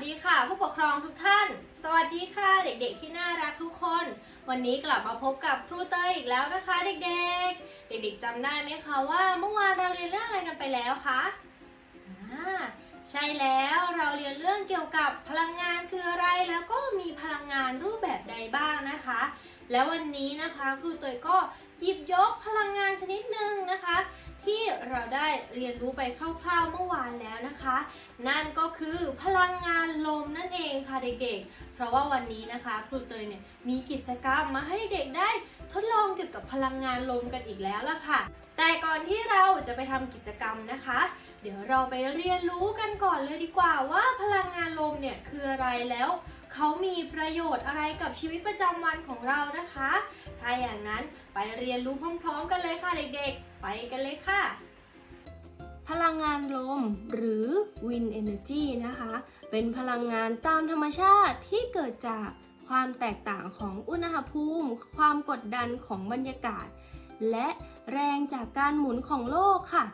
สวัสดีค่ะ ผู้ปกครองทุกท่าน สวัสดีค่ะเด็กๆที่น่ารักทุกคน วันนี้กลับมาพบกับครูเตยอีกแล้วนะคะ เด็กๆ เด็กๆจำได้ไหมคะว่าเมื่อวานเราเรียนเรื่องอะไรกันไปแล้วคะอ่าใช่แล้วเราเรียนเรื่องเกี่ยวกับพลังงานคืออะไรแล้วก็มีพลังงานรูปแบบใดบ้างนะคะ แล้ววันนี้นะคะครูเตยก็หยิบยกพลังงานชนิดหนึ่งนะคะ ที่เราได้เรียนรู้ไปคร่าวๆเมื่อวานแล้วนะคะ นั่นก็คือพลังงานลมนั่นเองค่ะเด็กๆ เพราะว่าวันนี้นะคะครูเตยเนี่ยมีกิจกรรมมาให้เด็กได้ทดลองเกี่ยวกับพลังงานลมกันอีกแล้วล่ะค่ะ แต่ก่อนที่เราจะไปทำกิจกรรมนะคะ เดี๋ยวเราไปเรียนรู้กันก่อนเลยดีกว่าว่าพลังงานลมเนี่ยคืออะไรแล้ว เขามีประโยชน์อะไรกับชีวิตประจำวันของเรานะคะ ถ้าอย่างนั้นไปเรียนรู้พร้อมๆ กันเลยค่ะเด็กๆ ไปกันเลยค่ะ พลังงานลมหรือ Wind Energy นะคะ เป็นพลังงานตามธรรมชาติที่เกิดจากความแตกต่างของอุณหภูมิ ความกดดันของบรรยากาศ และแรงจากการหมุนของโลกค่ะ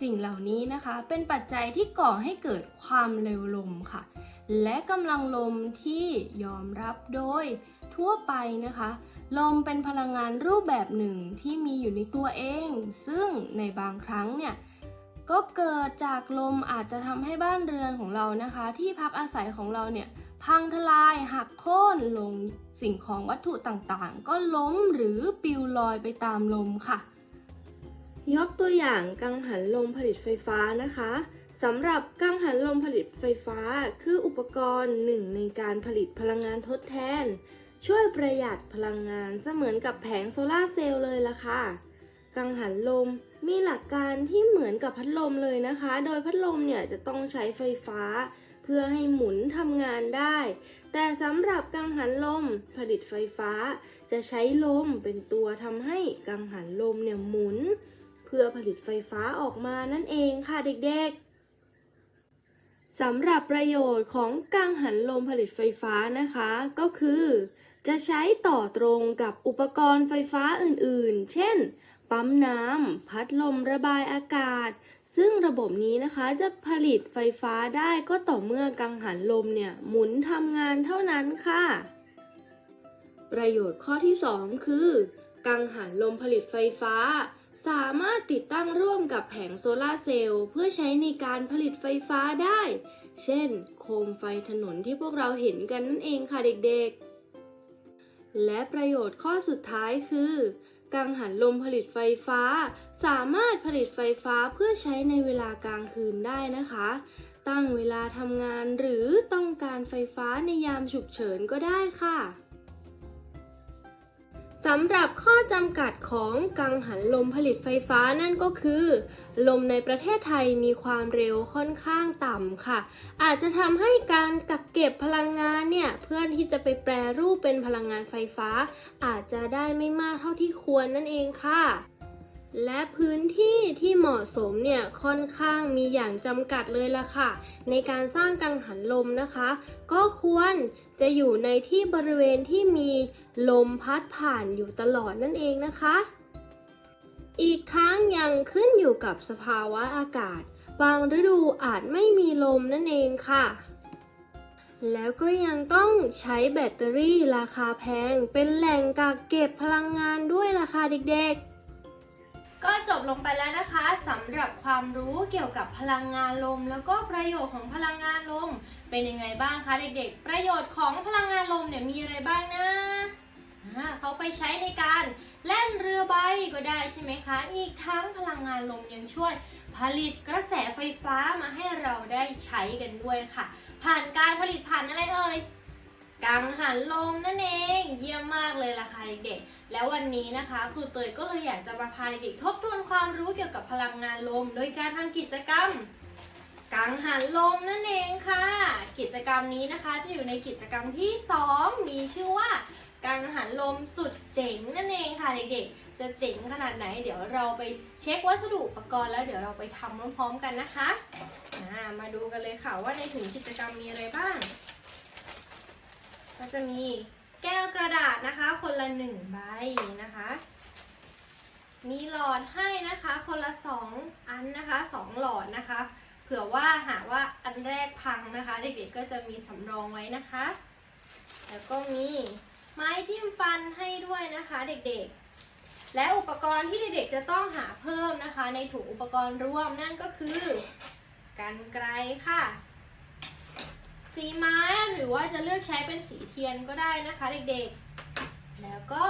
สิ่งเหล่านี้นะคะเป็นปัจจัยที่ก่อให้เกิดความเร็วลมค่ะ และกำลังลมที่ยอมรับโดยทั่วไปนะคะ ลมเป็นพลังงานรูปแบบหนึ่งที่มีอยู่ในตัวเอง ซึ่งในบางครั้งเนี่ยก็เกิดจากลมอาจจะทำให้บ้านเรือนของเรานะคะ ที่พักอาศัยของเราเนี่ยพังทลายหักโค่นลงสิ่งของวัตถุต่างๆ ก็ล้มหรือปลิวลอยไปตามลมค่ะ ยกตัวอย่างกังหันลมผลิตไฟฟ้านะคะ สำหรับกังหันลมผลิตไฟฟ้า คืออุปกรณ์หนึ่งในการผลิตพลังงานทดแทน ช่วยประหยัดพลังงานเสมือนกับแผงโซลาเซลล์เลยล่ะค่ะ กังหันลมมีหลักการที่เหมือนกับพัดลมเลยนะคะ โดยพัดลมเนี่ยจะต้องใช้ไฟฟ้า เพื่อให้หมุนทำงานได้ แต่สำหรับกังหันลมผลิตไฟฟ้า จะใช้ลมเป็นตัวทำให้กังหันลมเนี่ยหมุน เพื่อผลิตไฟฟ้าออกมานั่นเองค่ะเด็กๆ สำหรับประโยชน์ของกังหันลมผลิตไฟฟ้านะคะ ก็คือ จะใช้ต่อตรงกับอุปกรณ์ไฟฟ้าอื่นๆ เช่น ปั๊มน้ำพัดลมระบายอากาศ ซึ่งระบบนี้นะคะจะผลิตไฟฟ้าได้ก็ต่อเมื่อกังหันลมเนี่ยหมุนทำงานเท่านั้นค่ะ ประโยชน์ข้อที่ 2 คือ กังหันลมผลิตไฟฟ้า สามารถติดตั้งร่วมกับแผงโซลาร์เซลล์เพื่อใช้ในการผลิตไฟฟ้าได้ เช่น โคมไฟถนนที่พวกเราเห็นกันนั่นเองค่ะเด็กๆ และประโยชน์ข้อสุดท้ายคือ กังหันลมผลิตไฟฟ้า สามารถผลิตไฟฟ้าเพื่อใช้ในเวลากลางคืนได้นะคะ ตั้งเวลาทำงานหรือต้องการไฟฟ้าในยามฉุกเฉินก็ได้ค่ะ สำหรับข้อจำกัดของกังหันลมผลิตไฟฟ้านั่นก็คือ ลมในประเทศไทยมีความเร็วค่อนข้างต่ำค่ะ อาจจะทำให้การกักเก็บพลังงานเนี่ยเพื่อที่จะไปแปรรูปเป็นพลังงานไฟฟ้า อาจจะได้ไม่มากเท่าที่ควรนั่นเองค่ะ และพื้นที่ที่เหมาะสมเนี่ยค่อนข้างมีอย่างจำกัดเลยล่ะค่ะ ในการสร้างกังหันลมนะคะ ก็ควรจะอยู่ในที่บริเวณที่มีลมพัดผ่านอยู่ตลอดนั่นเองนะคะ อีกทั้งยังขึ้นอยู่กับสภาวะอากาศ บางฤดูอาจไม่มีลมนั่นเองค่ะแล้วก็ยังต้องใช้แบตเตอรี่ราคาแพง เป็นแหล่งกักเก็บพลังงานด้วยล่ะค่ะเด็กๆ ลงไปแล้วนะคะสำหรับความรู้เกี่ยวกับพลังงานลม แล้วก็ประโยชน์ของพลังงานลม เป็นยังไงบ้างคะเด็กๆ ประโยชน์ของพลังงานลมเนี่ยมีอะไรบ้างนะอ่าเขาไปใช้ในการเล่นเรือใบก็ได้ใช่ไหมคะ อีกทั้งพลังงานลมยังช่วย ผลิตกระแสไฟฟ้ามาให้เราได้ใช้กันด้วยค่ะ ผ่านการผลิตผ่านอะไรเอ่ย กังหันลมนั่นเอง เยี่ยมมากเลยล่ะค่ะเด็กๆ แล้ววันนี้นะคะครูเตยก็เลยอยากจะมาพาเด็กๆทบทวนความรู้เกี่ยวกับพลังงานลม โดยการทำกิจกรรม กังหันลมนั่นเองค่ะ กิจกรรมนี้นะคะจะอยู่ในกิจกรรมที่ 2 มีชื่อว่ากังหันลมสุดเจ๋งนั่นเองค่ะเด็กๆ จะเจ๋งขนาดไหน เดี๋ยวเราไปเช็ควัสดุอุปกรณ์แล้วเดี๋ยวเราไปทำพร้อมๆกันนะคะมาดูกันเลยค่ะว่าในถุงกิจกรรมมีอะไรบ้าง ก็จะมีแก้วกระดาษนะคะ คนละหนึ่งใบนะคะ มีหลอดให้นะคะ คนละสองอันนะคะสองหลอดนะคะ เผื่อว่าหากว่าอันแรกพังนะคะ เด็กๆก็จะมีสำรองไว้นะคะ แล้วก็มีไม้จิ้มฟันให้ด้วยนะคะเด็กๆและอุปกรณ์ที่เด็กๆจะต้องหาเพิ่มนะคะ ในถุงอุปกรณ์ร่วมนั่นก็คือกันไกรค่ะ สีไม้หรือว่าจะเลือกใช้เป็นสีเทียนก็ได้นะคะเด็กๆ แล้วก็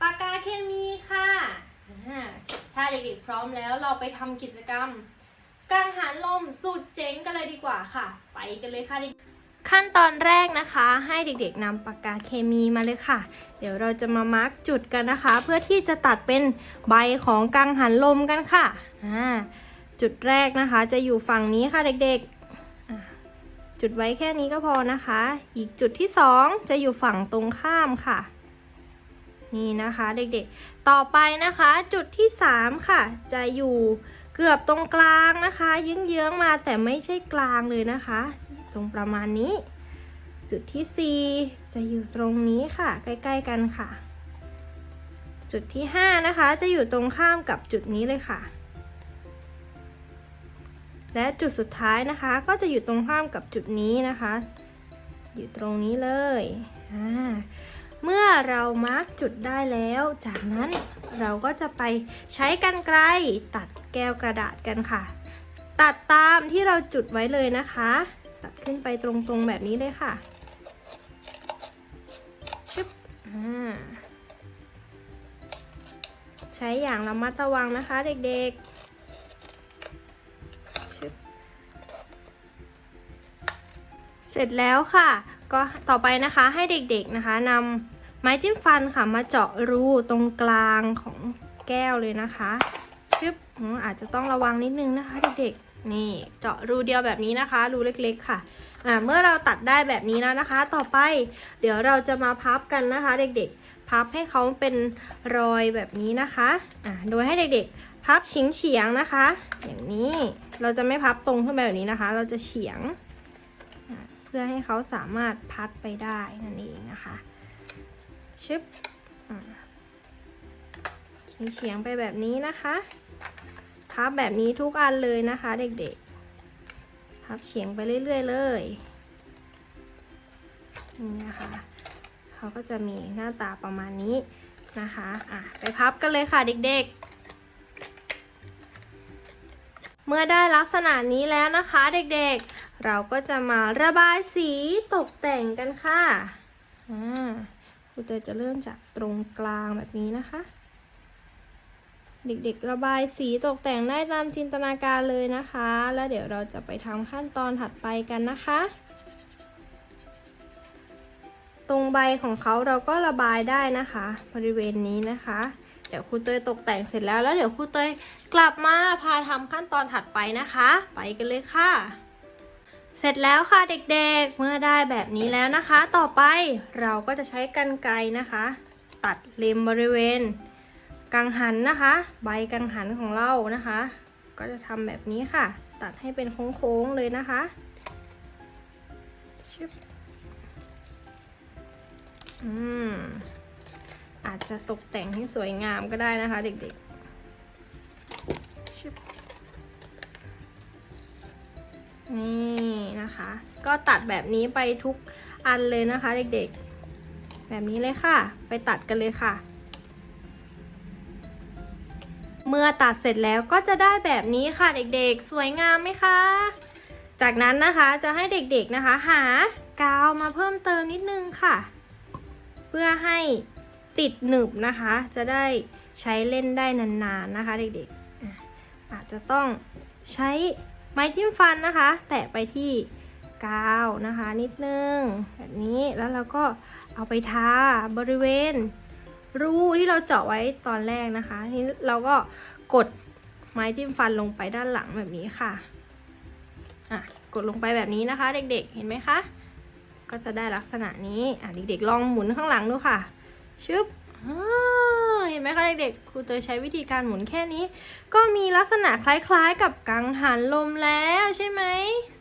ปากกาเคมีค่ะถ้าเด็กๆพร้อมแล้วเราไปทำกิจกรรมกังหันลมสุดเจ๋งกันเลยดีกว่าค่ะ ไปกันเลยค่ะเด็กขั้นตอนแรกนะคะให้เด็กๆนำปากกาเคมีมาเลยค่ะ เดี๋ยวเราจะมามาร์กจุดกันนะคะ เพื่อที่จะตัดเป็นใบของกังหันลมกันค่ะจุดแรกนะคะ จะอยู่ฝั่งนี้ค่ะเด็กๆ จุดไว้แค่นี้ก็พอนะคะ อีกจุดที่สองจะอยู่ฝั่งตรงข้ามค่ะ นี่นะคะเด็กๆ ต่อไปนะคะ จุดที่สามค่ะ จะอยู่เกือบตรงกลางนะคะเยื้องๆมาแต่ไม่ใช่กลางเลยนะคะ ตรงประมาณนี้ จุดที่สี่จะอยู่ตรงนี้ค่ะ ใกล้ ๆ กันค่ะ จุดที่ห้านะคะ จะอยู่ตรงข้ามกับจุดนี้เลยค่ะ และจุดสุดท้ายนะคะก็จะอยู่ตรงข้ามกับจุดนี้นะคะ อยู่ตรงนี้เลยเมื่อเรามาร์กจุดได้แล้ว จากนั้นเราก็จะไปใช้กันไกรตัดแก้วกระดาษกันค่ะ ตัดตามที่เราจุดไว้เลยนะคะ ตัดขึ้นไปตรงๆแบบนี้เลยค่ะชึบอ่าใช้อย่างระมัดระวังนะคะเด็กๆ ร็จแล้วค่ะ ก็ต่อไปนะคะให้เด็กๆนะคะนำไม้จิ้มฟันค่ะมาเจาะรูตรงกลางของแก้วเลยนะคะชึบอืมอาจจะต้องระวังนิดนึงนะคะเด็กๆนี่เจาะรูเดียวแบบนี้นะคะ รูเล็กๆค่ะอ่าเมื่อเราตัดได้แบบนี้แล้วนะคะ ต่อไปเดี๋ยวเราจะมาพับกันนะคะ เด็กๆ พับให้เขาเป็นรอยแบบนี้นะคะอ่าโดยให้เด็กๆ พับเฉียงๆนะคะ อย่างนี้เราจะไม่พับตรงขึ้นไปแบบนี้นะคะ เราจะเฉียง เพื่อให้เขาสามารถพัดไปได้นั่นเองนะคะ ชึบเฉียงไปแบบนี้นะคะพับแบบนี้ทุกอันเลยนะคะเด็กๆพับเฉียงไปเรื่อยๆเลยนี่นะคะเขาก็จะมีหน้าตาประมาณนี้นะคะอะไปพับกันเลยค่ะเด็กๆเมื่อได้ลักษณะนี้แล้วนะคะเด็กๆ เราก็จะมาระบายสีตกแต่งกันค่ะอ่าครูเตยจะเริ่มจากตรงกลางแบบนี้นะคะ เด็กๆระบายสีตกแต่งได้ตามจินตนาการเลยนะคะ แล้วเดี๋ยวเราจะไปทำขั้นตอนถัดไปกันนะคะ ตรงใบของเขาเราก็ระบายได้นะคะ บริเวณนี้นะคะเดี๋ยวครูเตยตกแต่งเสร็จแล้วแล้วเดี๋ยวครูเตยกลับมาพาทำขั้นตอนถัดไปนะคะ ไปกันเลยค่ะ เสร็จแล้วค่ะเด็กๆ เมื่อได้แบบนี้แล้วนะคะ ต่อไปเราก็จะใช้กรรไกรนะคะ ตัดเล็มบริเวณกังหันนะคะ ใบกังหันของเรานะคะ ก็จะทำแบบนี้ค่ะ ตัดให้เป็นโค้งๆเลยนะคะชึบอืมอาจจะตกแต่งให้สวยงามก็ได้นะคะเด็กๆ นี่ นะคะ ก็ตัดแบบนี้ไปทุกอันเลยนะคะ เด็กๆ แบบนี้เลยค่ะ ไปตัดกันเลยค่ะ เมื่อตัดเสร็จแล้วก็จะได้แบบนี้ค่ะเด็กๆ สวยงามไหมคะ จากนั้นนะคะจะให้เด็กๆนะคะ หากาวมาเพิ่มเติมนิดนึงค่ะ เพื่อให้ติดหนึบนะคะ จะได้ใช้เล่นได้นานๆนะคะ เด็กๆอะอาจจะต้องใช้ไม้จิ้มฟันนะคะ แตะไปที่ กาวนะคะนิดนึงแบบนี้แล้วเราก็เอาไปทาบริเวณ รูที่เราเจาะไว้ตอนแรกนะคะทีนี้เราก็กดไม้จิ้มฟันลงไปด้านหลังแบบนี้ค่ะอะกดลงไปแบบนี้นะคะ เด็กๆ เห็นไหมคะ ก็จะได้ลักษณะนี้อะเด็กๆลองหมุนข้างหลังดูค่ะชึบอ่า ห็นไหมคะเด็กๆครูเตยใช้วิธีการหมุนแค่นี้ ก็มีลักษณะคล้ายๆ กับกังหันลมแล้วใช่ไหม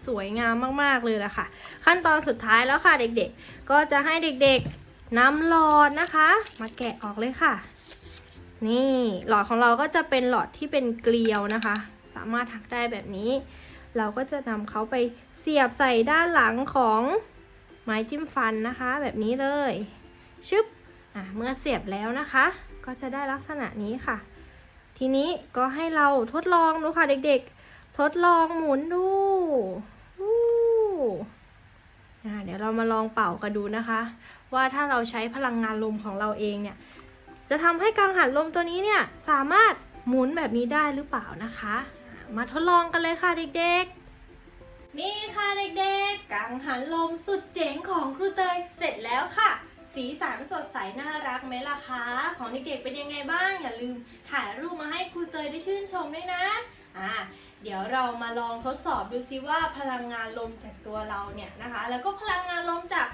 สวยงามมากๆเลยละค่ะ ขั้นตอนสุดท้ายแล้วค่ะเด็กๆ ก็จะให้เด็กๆนำหลอดนะคะ มาแกะออกเลยค่ะ นี่หลอดของเราก็จะเป็นหลอดที่เป็นเกลียวนะคะ สามารถทักได้แบบนี้ เราก็จะนำเขาไปเสียบใส่ด้านหลังของไม้จิ้มฟันนะคะ แบบนี้เลยชึบอะเมื่อเสียบแล้วนะคะ ก็จะได้ลักษณะนี้ค่ะ ทีนี้ก็ให้เราทดลองดูค่ะเด็กๆ ทดลองหมุนดูอู้อะเดี๋ยวเรามาลองเป่ากันดูนะคะ ว่าถ้าเราใช้พลังงานลมของเราเองเนี่ย จะทำให้กังหันลมตัวนี้เนี่ยสามารถหมุนแบบนี้ได้หรือเปล่านะคะ มาทดลองกันเลยค่ะเด็กๆ นี่ค่ะเด็กๆ กังหันลมสุดเจ๋งของครูเตยเสร็จแล้วค่ะ สีสันสดใสน่ารักไหมล่ะคะ ของเด็กๆเป็นยังไงบ้างอย่าลืมถ่ายรูปมาให้ครูเตยได้ชื่นชมด้วยนะอ่าเดี๋ยวเรามาลองทดสอบดูซิว่าพลังงานลมจากตัวเราเนี่ยนะคะ แล้วก็พลังงานลมจาก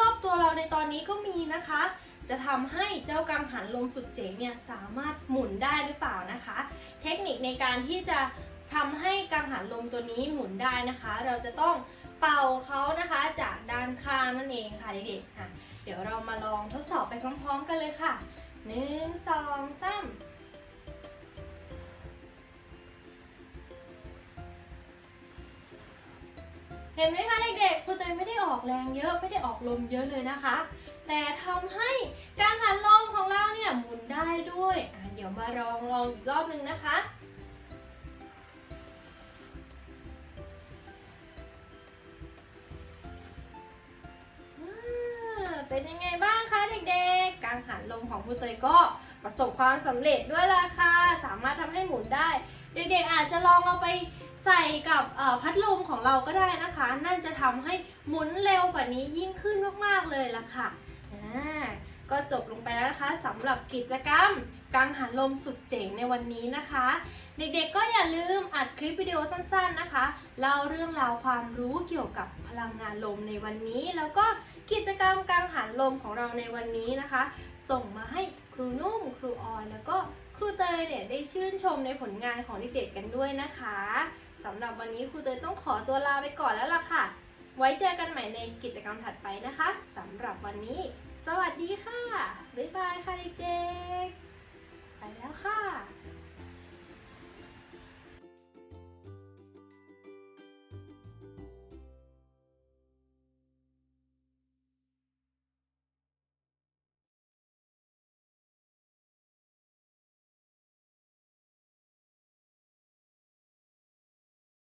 รอบๆตัวเราในตอนนี้ก็มีนะคะ จะทำให้เจ้ากังหันลมสุดเจ๋งเนี่ยสามารถหมุนได้หรือเปล่านะคะ เทคนิคในการที่จะทำให้กังหันลมตัวนี้หมุนได้นะคะ เราจะต้องเป่าเขานะคะจากด้านข้างนั่นเองค่ะเด็กๆอะ ดี๋ยวเรามาลองทดสอบไปพร้อม ๆ กันเลยค่ะหนึ่งสองสามเห็นไหมคะเด็กๆครูเตยไม่ได้ออกแรงเยอะไม่ได้ออกลมเยอะเลยนะคะ แต่ทำให้การหันลมของเราเนี่ยหมุนได้ด้วยเดี๋ยวมาลองลองอีกรอบนึงนะคะ เป็นยังไงบ้างคะเด็กๆ การหันลมของครูเตยก็ประสบความสำเร็จด้วยล่ะค่ะ สามารถทำให้หมุนได้ เด็กๆอาจจะลองเอาไปใส่กับพัดลมของเราก็ได้นะคะ นั่นจะทำให้หมุนเร็วกว่านี้ยิ่งขึ้นมากๆเลยล่ะค่ะก็จบลงไปแล้วนะคะสำหรับกิจกรรมกังหันลมสุดเจ๋งในวันนี้นะคะ เด็กๆก็อย่าลืมอัดคลิปวิดีโอสั้นๆนะคะเล่าเรื่องราวความรู้เกี่ยวกับพลังงานลมในวันนี้แล้วก็ กิจกรรมกังหันลมของเราในวันนี้นะคะ ส่งมาให้ครูนุ่มครูออยแล้วก็ครูเตยเนี่ยได้ชื่นชมในผลงานของเด็กๆกันด้วยนะคะสำหรับวันนี้ครูเตยต้องขอตัวลาไปก่อนแล้วล่ะค่ะ ไว้เจอกันใหม่ในกิจกรรมถัดไปนะคะสำหรับวันนี้ สวัสดีค่ะ บ๊ายบายค่ะเด็กๆ ไปแล้วค่ะ